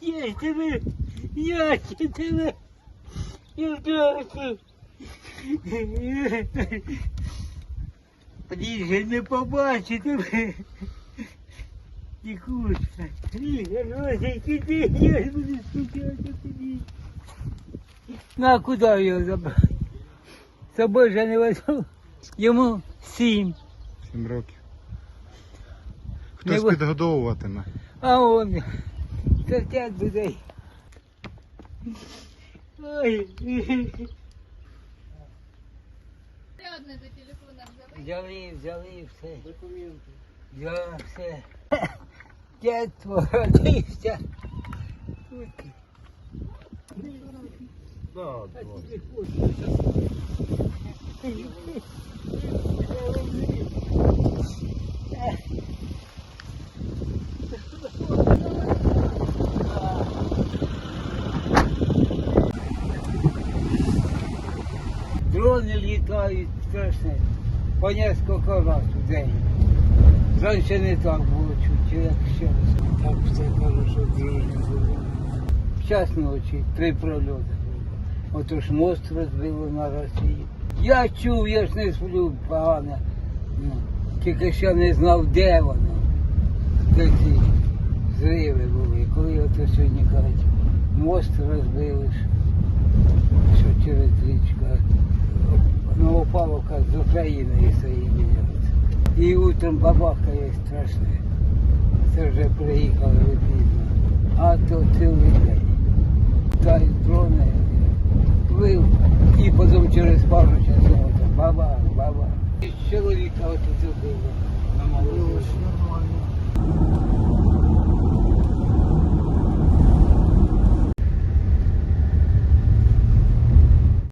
Я тебе, я тебе, я тебе. Блін, не побачу тебе. Тікуся. Носик, іди, я ж буду скучати тобі. На, куди його забрати? З собою же не возьму. Йому сім. Сім років. Не Хтось підгодовуватиме. А он терпять буде. Ой. Одне до телефона взяли. Взяли, взяли все. Документи. Я все. Дід породився. Тут. А Дрони літають страшне. По несколько раз в день. Раніше не так було чуть, як зараз. Так все хорошо дрони були. Час ночі, три прольоти. було. Отож мост розбило на Росії. Я чув, я ж не сплю погано. Ну, тільки що не знав, де воно. Ці зриви були. Коли ото сьогодні кажуть, мост розбили, ж, що через річку. З України соєдиняється. І утром бабака є страшна. Це вже приїхали ви. А то цілий день. Та й дрони плив. І потім через пару часов баба, баба. І чоловіка на Було нормально.